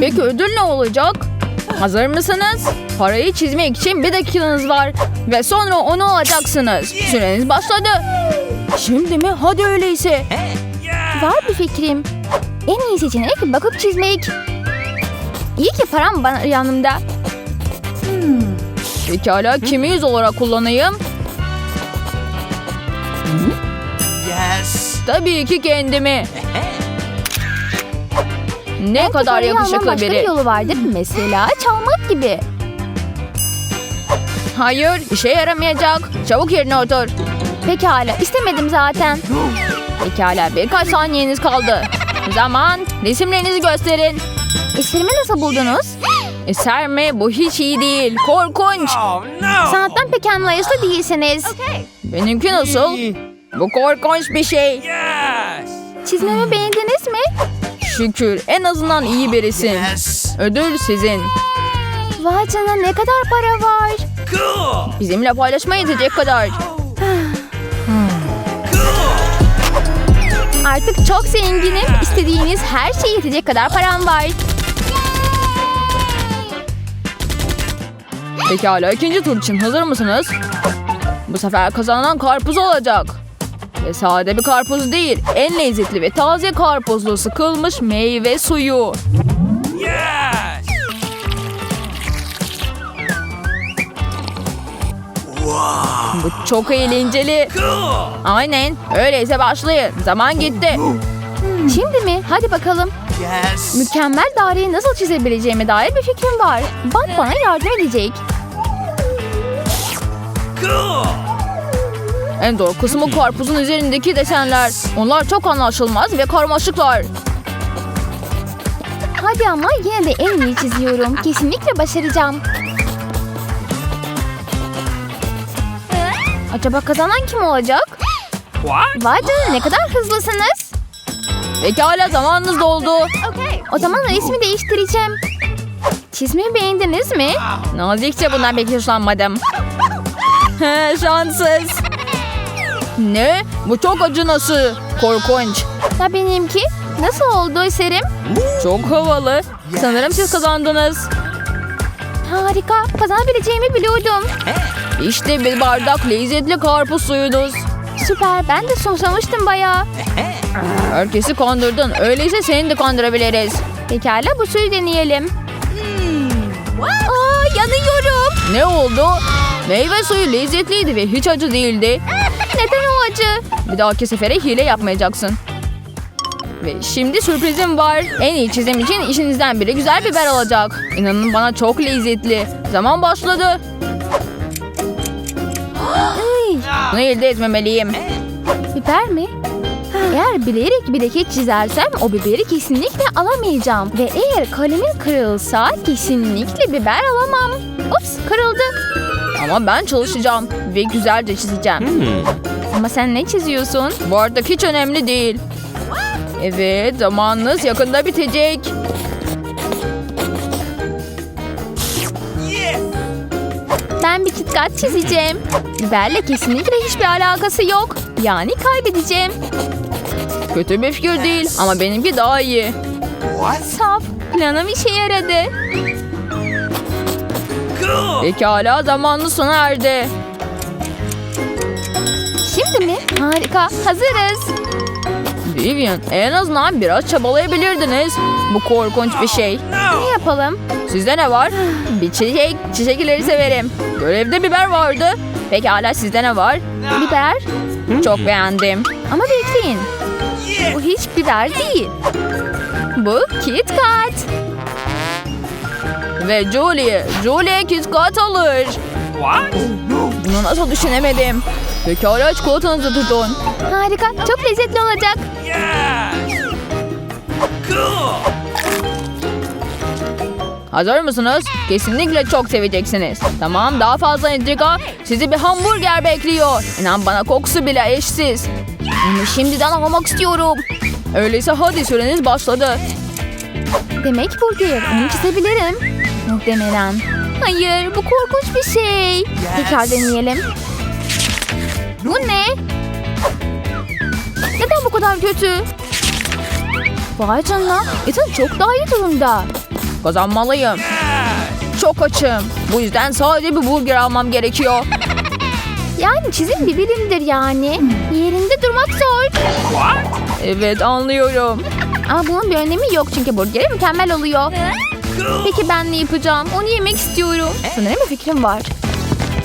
Peki ödül ne olacak? Hazır mısınız? Parayı çizmek için bir dakikanız var. Ve sonra onu alacaksınız. Süreniz başladı. Şimdi mi? Hadi öyleyse. Var bir fikrim. En iyi seçenek bakıp çizmek. İyi ki param var yanımda. Pekala kimi yüz olarak kullanayım? Yes. Tabii ki kendimi. Ne kadar Parayı almanın yakışıklı başka bir biri. yolu vardır. Mesela çalmak gibi. Hayır, işe yaramayacak. Çabuk yerine otur. Pekala istemedim zaten. Pekala, birkaç saniyeniz kaldı. Zaman, resimlerinizi gösterin. Eserimi nasıl buldunuz? Eser mi? Bu hiç iyi değil. Korkunç. Oh no. Sanattan pek anlayışlı değilsiniz. Benimki nasıl? Bu korkunç bir şey. Yes. Çizmemi beğendiniz mi? Şükür, en azından iyi birisin. Yes. Ödül sizin. Vay canına ne kadar para var. Cool. Bizimle paylaşmaya yetecek kadar. Cool. Artık çok zenginim. İstediğiniz her şeye yetecek kadar param var. Pekala, ikinci tur için hazır mısınız? Bu sefer kazanan karpuz olacak. Ve sade bir karpuz değil, en lezzetli ve taze karpuzlu sıkılmış meyve suyu. Yes. Wow. Bu çok eğlenceli. Cool. Aynen, öyleyse başlayın. Zaman gitti. Şimdi mi? Hadi bakalım. Yes. Mükemmel daireyi nasıl çizebileceğime dair bir fikrim var. Bant bana yardım edecek. Cool. En zor kısmı karpuzun üzerindeki desenler. Onlar çok anlaşılmaz ve karmaşıklar. Hadi ama yine de en iyi çiziyorum. Kesinlikle başaracağım. Acaba kazanan kim olacak? What? Vay canına ne kadar hızlısınız. Pekala zamanınız doldu. O zaman resmi değiştireceğim. Çizmeyi beğendiniz mi? Nazikçe bundan pek hoşlanmadım. Şanssız. Ne? Bu çok acınası. Korkunç. Ya benimki? Nasıl oldu eserim? Çok havalı. Sanırım siz kazandınız. Harika. Kazanabileceğimi biliyordum. İşte bir bardak lezzetli karpuz suyunuz. Süper. Ben de susamıştım bayağı. Herkesi kandırdın. Öyleyse seni de kandırabiliriz. Pekala bu suyu deneyelim. Aa yanıyorum. Ne oldu? Meyve suyu lezzetliydi ve hiç acı değildi. Neden o acı? Bir dahaki sefere hile yapmayacaksın. Ve şimdi sürprizim var. En iyi çizim için işinizden biri güzel biber alacak. İnanın bana çok lezzetli. Zaman başladı. Bunu elde etmemeliyim. biber mi? Eğer bilerek bir leke çizersem o biberi kesinlikle alamayacağım. Ve eğer kalemim kırılsa kesinlikle biber alamam. Ups kırıldı. Ama ben çalışacağım ve güzelce çizeceğim. Ama sen ne çiziyorsun? Bu artık hiç önemli değil. Evet, zamanınız yakında bitecek. Ben bir kitkat çizeceğim. Biberle kesinlikle hiçbir alakası yok. Yani kaybedeceğim. Kötü bir fikir değil ama benimki daha iyi. What? Saf. Planım işe yaradı. Cool. Pekala zamanınız sona erdi. Şimdi mi? Harika. Hazırız. Vivian, en azından biraz çabalayabilirdiniz. Bu korkunç bir şey. Ne yapalım? Sizde ne var? Bir çiçek. Çiçekleri severim. Görevde biber vardı. Pekala sizde ne var? Biber. Çok beğendim. Ama bekleyin. Bu hiç biber değil. Bu Kit Kat. Ve Julie. Julie KitKat alır. What? Bunu nasıl düşünemedim? Pekala çikolatanızı tutun. Harika. Çok lezzetli olacak. Yes. Cool. Hazır mısınız? Kesinlikle çok seveceksiniz. Tamam daha fazla entrika. Sizi bir hamburger bekliyor. İnan bana kokusu bile eşsiz. Onu şimdiden almak istiyorum. Öyleyse hadi süreniz başladı. Demek burger. Onu çizebilirim. Muhtemelen. Hayır bu korkunç bir şey. Tekrar deneyelim. Bu ne? Neden bu kadar kötü? Vay canına. Ethan çok daha iyi durumda. Kazanmalıyım. Çok açım. Bu yüzden sadece bir burger almam gerekiyor. Yani çizim bir bilimdir yani. Yerinde durmak zor. Evet anlıyorum. Ama bunun bir önemi yok çünkü burgeri mükemmel oluyor. Peki ben ne yapacağım? Onu yemek istiyorum. Sanırım bir fikrim var.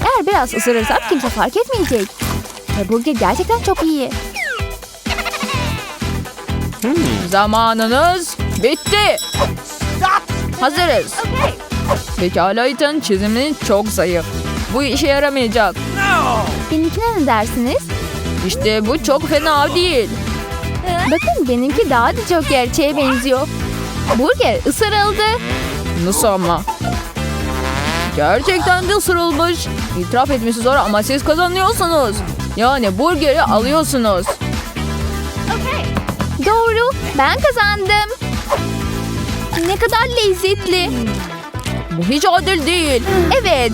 Eğer biraz ısırırsam kimse fark etmeyecek. Ve burger gerçekten çok iyi. Zamanınız bitti. Hazırız. Pekala Ethan çizimin çok zayıf. Bu işe yaramayacak. No. Benimkine ne dersiniz? İşte bu çok fena değil. Bakın benimki daha da çok gerçeğe benziyor. Burger ısırıldı. Nasıl ama? Gerçekten de ısırılmış. İtiraf etmesi zor ama siz kazanıyorsunuz. Yani burgeri alıyorsunuz. Doğru. Ben kazandım. Ne kadar lezzetli. Bu hiç adil değil. Evet.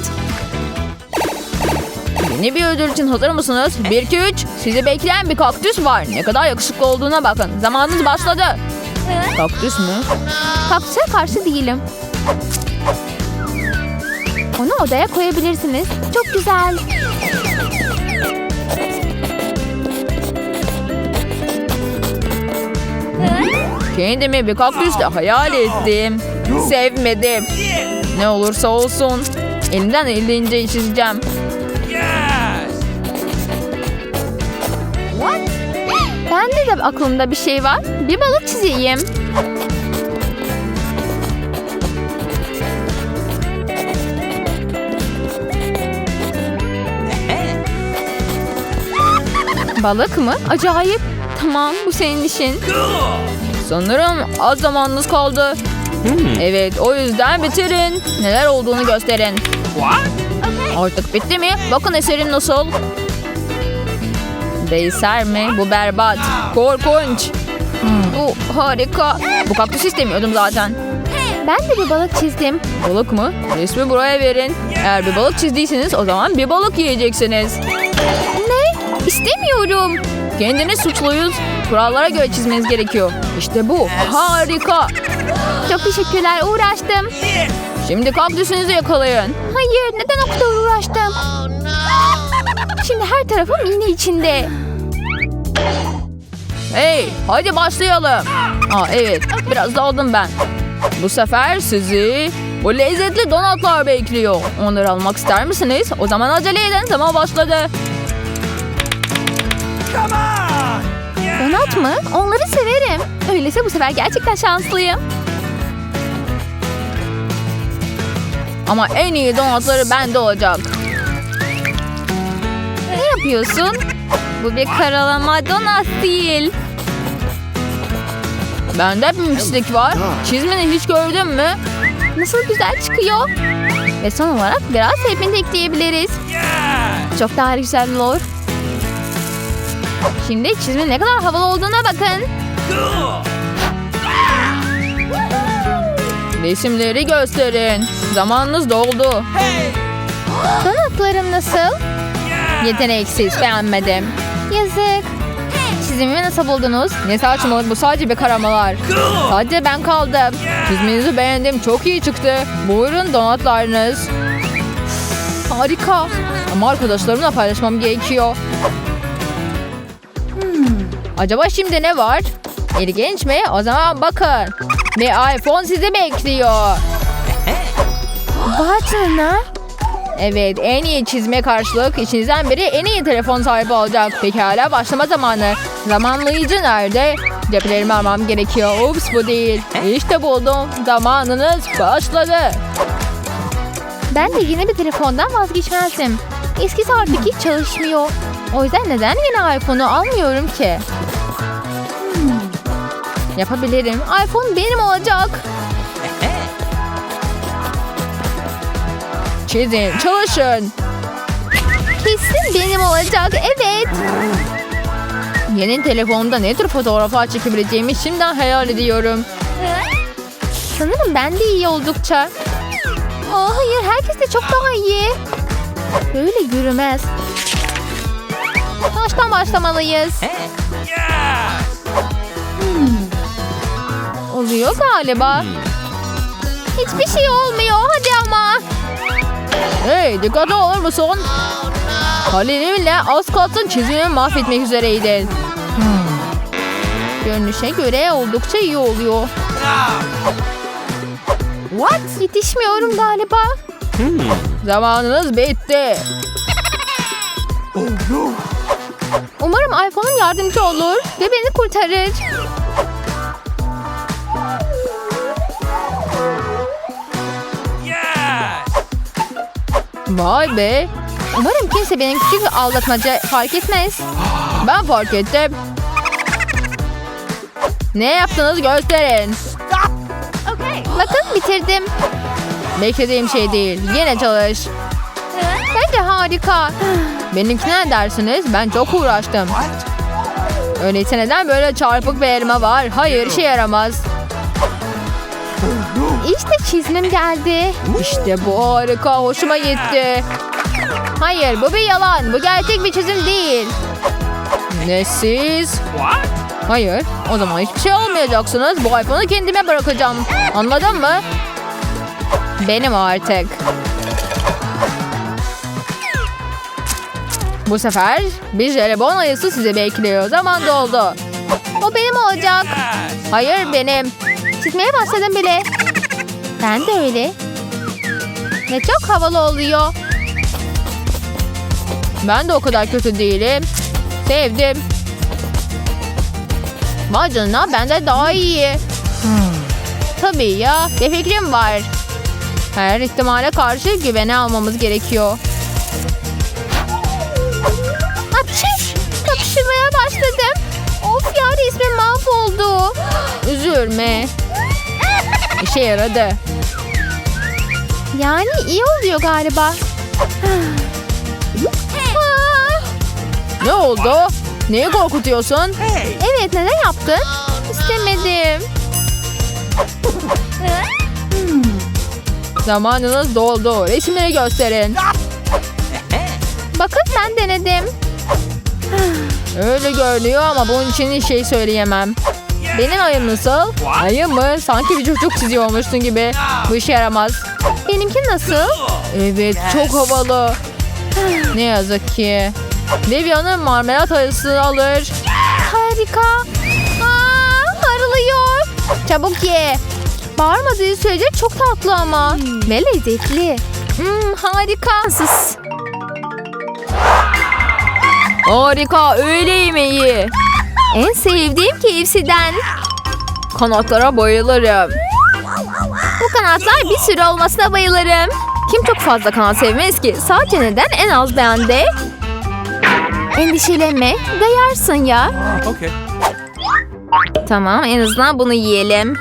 Yeni bir ödül için hazır mısınız? 1 2 3. Sizi bekleyen bir kaktüs var. Ne kadar yakışıklı olduğuna bakın. Zamanınız başladı. Kaktüs mü? Kaktüse karşı değilim. Onu odaya koyabilirsiniz. Çok güzel. Kendimi bir kaktüsle hayal ettim. Sevmedim. Ne olursa olsun. Elimden elince çizeceğim. Yes. Bende de aklımda bir şey var. Bir balık çizeyim. Balık mı? Acayip. Tamam bu senin işin. Sanırım az zamanınız kaldı. Evet o yüzden bitirin. Neler olduğunu gösterin. What? Artık bitti mi? Bakın eserim nasıl. Değser mi? Bu berbat. Korkunç. Bu harika. Bu kaktüs istemiyordum zaten. Ben de bir balık çizdim. Balık mı? Resmi buraya verin. Eğer bir balık çizdiyseniz o zaman bir balık yiyeceksiniz. Ne? İstemiyorum. Kendiniz suçluyuz. Kurallara göre çizmeniz gerekiyor. İşte bu. Harika. Çok teşekkürler uğraştım. Şimdi kaktüsünüzü yakalayın. Hayır neden o kadar uğraştım? Şimdi her tarafım iğne içinde. Hey, hadi başlayalım. Aa evet, biraz daldım ben. Bu sefer sizi bu lezzetli donatlar bekliyor. Onları almak ister misiniz? O zaman acele edin, zaman başladı. Donat mı? Onları severim. Öyleyse bu sefer gerçekten şanslıyım. Ama en iyi donatları bende olacak. Ne yapıyorsun? Bu bir karalama donat değil. Bende bir pislik var. Çizmeni hiç gördün mü? Nasıl güzel çıkıyor. Ve son olarak biraz pepin ekleyebiliriz. Çok daha güzel olur. Şimdi çizmenin ne kadar havalı olduğuna bakın. Resimleri gösterin. Zamanınız doldu. Hey. Donatlarım nasıl? Yeteneksiz, beğenmedim. Yazık. Çizimimi nasıl buldunuz? Ne saçmalık bu sadece bir karamalar. Sadece ben kaldım. Çizmenizi beğendim. Çok iyi çıktı. Buyurun donatlarınız. Harika. Ama arkadaşlarımla paylaşmam gerekiyor. Acaba şimdi ne var? İlginç mi? O zaman bakın. Bir iPhone sizi bekliyor. Canına. Evet en iyi çizme karşılık içinizden biri en iyi telefon sahibi olacak. Pekala başlama zamanı. Zamanlayıcı nerede? Ceplerimi almam gerekiyor. Ups bu değil. İşte buldum. Zamanınız başladı. Ben de yeni bir telefondan vazgeçmezdim. Eskisi artık hiç çalışmıyor. O yüzden neden yeni iPhone'u almıyorum ki? Yapabilirim. iPhone benim olacak. Çizin, çalışın. Kesin benim olacak. Evet. Yeni telefonumda ne tür fotoğraflar çekebileceğimi şimdiden hayal ediyorum. Sanırım ben de iyi oldukça. Aa, hayır herkes de çok daha iyi. Böyle yürümez. Baştan başlamalıyız. Oluyor galiba. Hiçbir şey olmuyor. Hadi ama. Hey dikkatli olur musun? Kalemimle az kalsın çizimimi mahvetmek üzereydin. Görünüşe göre oldukça iyi oluyor. What? Yetişmiyorum galiba. Zamanınız bitti. Umarım iPhone'um yardımcı olur ve beni kurtarır. Vay be. Umarım kimse benim küçük aldatmaca fark etmez. Ben fark ettim. Ne yaptınız gösterin. Bakın bitirdim. Beklediğim şey değil. Yine çalış. Bence harika. Benimkine ne dersiniz? Ben çok uğraştım. Öyleyse neden böyle çarpık bir elma var? Hayır işe yaramaz. İşte çizimim geldi. İşte bu harika. Hoşuma gitti. Hayır bu bir yalan. Bu gerçek bir çizim değil. Ne siz? Hayır. O zaman hiçbir şey olmayacaksınız. Bu iPhone'u kendime bırakacağım. Anladın mı? Benim artık. Bu sefer bir jelibon ayısı sizi bekliyor. Zaman doldu. O benim olacak. Hayır benim. Çizmeye başladım bile. Ben de öyle. Ve çok havalı oluyor. Ben de o kadar kötü değilim. Sevdim. Vay canına bende daha iyi. Tabii ya. Bir fikrim var. Her ihtimale karşı güvene almamız gerekiyor. Hapşiş. Kapışmaya başladım. Of ya resmim mahvoldu. Üzülme. İşe yaradı. Yani iyi oluyor galiba. Ne oldu? Neyi korkutuyorsun? Hey! evet neden yaptın? İstemedim. Zamanınız doldu. Resimleri gösterin. Bakın ben denedim. Öyle görünüyor ama bunun için hiç şey söyleyemem. Benim ayım nasıl? Ayı mı? Sanki bir çocuk çiziyormuşsun gibi. Bu işe yaramaz. Benimki nasıl? Evet çok havalı. Ne yazık ki. Livya'nın marmelat ayısını alır. Harika. Aa, harılıyor. Çabuk ye. Bağırmadığı sürece çok tatlı ama. Ve lezzetli. Hmm, harika. Sus. Harika öğle yemeği. En sevdiğim KFC'den. Kanatlara bayılırım. Bu kanatlar bir sürü olmasına bayılırım. Kim çok fazla kanat sevmez ki? Sadece neden en az bende? Endişelenme. Dayarsın ya. Okay. Tamam en azından bunu yiyelim.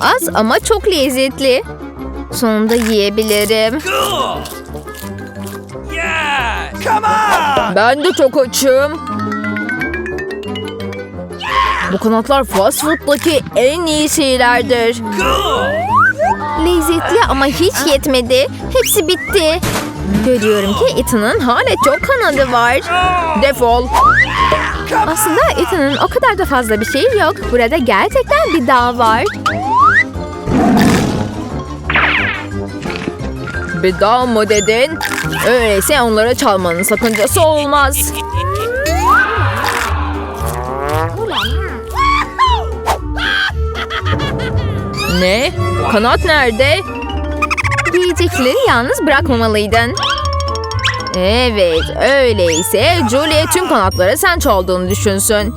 Az ama çok lezzetli. Sonunda yiyebilirim. Ben de çok açım. Bu kanatlar fast food'daki en iyi şeylerdir. Lezzetli ama hiç yetmedi. Hepsi bitti. Görüyorum ki Ethan'ın hala çok kanadı var. Defol. Aslında Ethan'ın o kadar da fazla bir şey yok. Burada gerçekten bir dağ var. Bir daha mı dedin? Öyleyse onlara çalmanın sakıncası olmaz. Ne? Kanat nerede? Yiyecekleri yalnız bırakmamalıydın. Evet, öyleyse Julie tüm kanatları sen çaldığını düşünsün.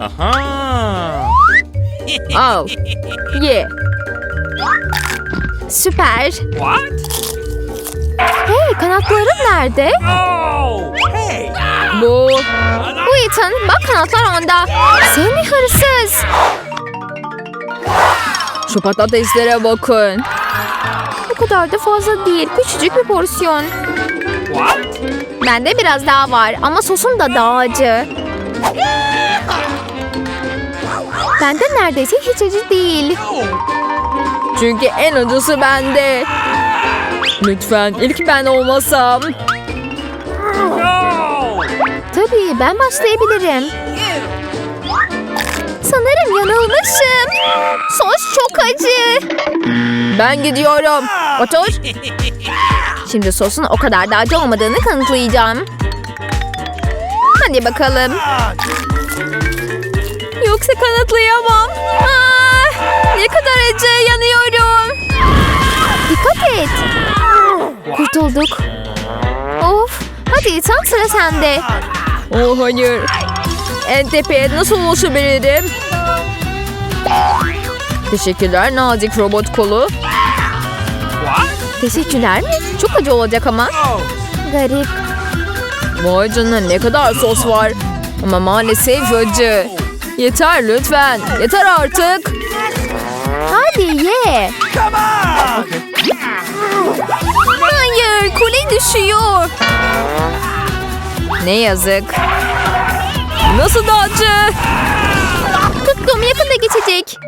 Aha! Al, ye. Süper. What? Hey kanatların nerede? Oh! Hey! Bu Bu Ethan bak kanatlar onda. Seni hırsız. Şu patateslere bakın. Bu kadar da fazla değil. Küçücük bir porsiyon. What? Bende biraz daha var ama sosum da daha acı. Bende neredeyse hiç acı değil. Çünkü en acısı bende. Lütfen ilk ben olmasam. Tabii ben başlayabilirim. Sanırım yanılmışım. Sos çok acı. Ben gidiyorum. Otur. Şimdi sosun o kadar da acı olmadığını kanıtlayacağım. Hadi bakalım. Yoksa kanıtlayamam. Ah, ne kadar acı yanıyorum. Dikkat et. Kurtulduk. Of. Hadi tam sıra sende. Oh hayır. En tepeye nasıl ulaşabilirim? Teşekkürler nazik robot kolu. Teşekkürler mi? Çok acı olacak ama. Garip. Vay canına ne kadar sos var. Ama maalesef acı. Yeter lütfen. Yeter artık. Hadi ye. Hayır kule düşüyor. Ne yazık. Nasıl da acı? Tuttum yakında geçecek.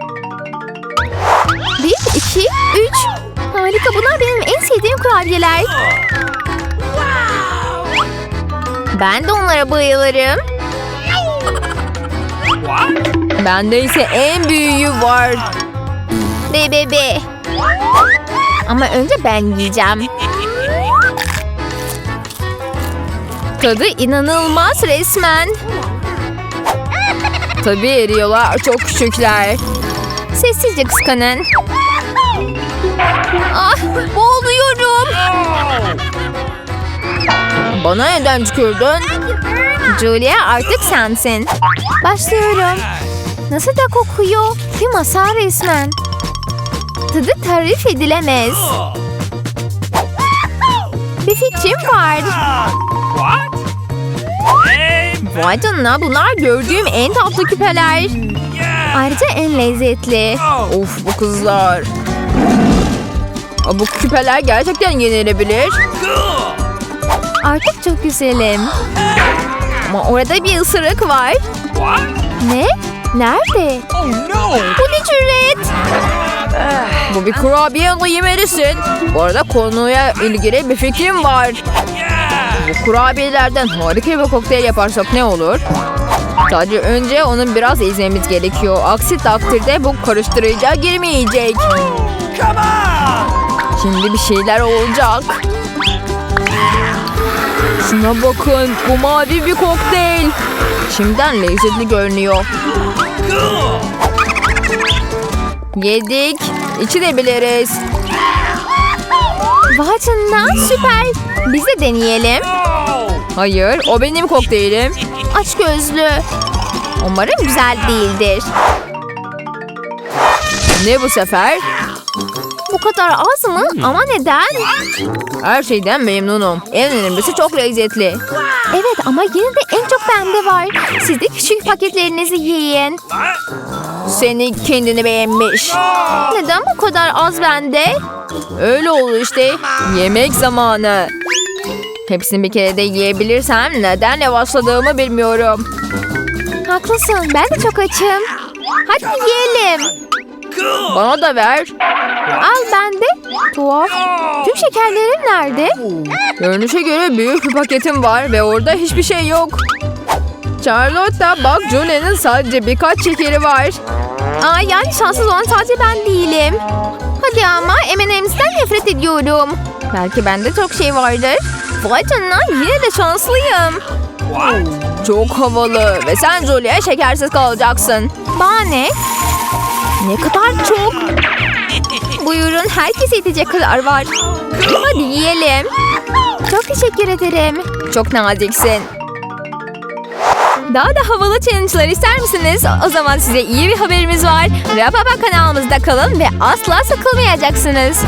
Bir, iki, üç. Harika bunlar benim en sevdiğim kurabiyeler. Ben de onlara bayılırım. Bende ise en büyüğü var. Be be be. Ama önce ben yiyeceğim. Tadı inanılmaz resmen. Tabii eriyorlar çok küçükler. Sessizce kıskanın. Ah boğuluyorum. Bana neden tükürdün? Julia artık sensin. Başlıyorum. Nasıl da kokuyor. Bir masal resmen. Tadı tarif edilemez. Bir fikrim var. What? Vay canına bunlar gördüğüm en tatlı küpeler. Ayrıca en lezzetli. Of bu kızlar. Bu küpeler gerçekten yenilebilir. Artık çok güzelim. Ama orada bir ısırık var. Ne? Nerede? Bu ne cüret? Bu bir kurabiye yemelisin. Bu arada konuya ilgili bir fikrim var. Bu kurabiyelerden harika bir kokteyl yaparsak ne olur? Sadece önce onun biraz ezmemiz gerekiyor. Aksi takdirde bu karıştırıcıya girmeyecek. Come on! Şimdi bir şeyler olacak. Şuna bakın. Bu mavi bir kokteyl. Şimdiden lezzetli görünüyor. Yedik. İçebiliriz. Vay canına süper. Biz de deneyelim. Hayır, o benim kokteylim. Aç gözlü. Umarım güzel değildir. Ne bu sefer? Bu kadar az mı? Ama neden? Her şeyden memnunum. En önemlisi çok lezzetli. Evet ama yine de en çok bende var. Siz de küçük paketlerinizi yiyin. Seni kendini beğenmiş. Neden bu kadar az bende? Öyle oldu işte. Yemek zamanı. Hepsini bir kere de yiyebilirsem neden yavaşladığımı bilmiyorum. Haklısın ben de çok açım. Hadi yiyelim. Bana da ver. Al bende. Tuhaf. Tüm şekerlerim nerede? Görünüşe göre büyük bir paketim var ve orada hiçbir şey yok. Charlotte bak Julie'nin sadece birkaç şekeri var. Aa, yani şanssız olan sadece ben değilim. Hadi ama M&M's'ten nefret ediyorum. Belki bende çok şey vardır. Vay canına yine de şanslıyım. Çok havalı ve sen Julie'ye şekersiz kalacaksın. Bana ne? Kadar çok. Buyurun herkese yetecek kadar var. Hadi yiyelim. Çok teşekkür ederim. Çok naziksin. Daha da havalı challenge'lar ister misiniz? O zaman size iyi bir haberimiz var. Rapapa kanalımızda kalın ve asla sıkılmayacaksınız.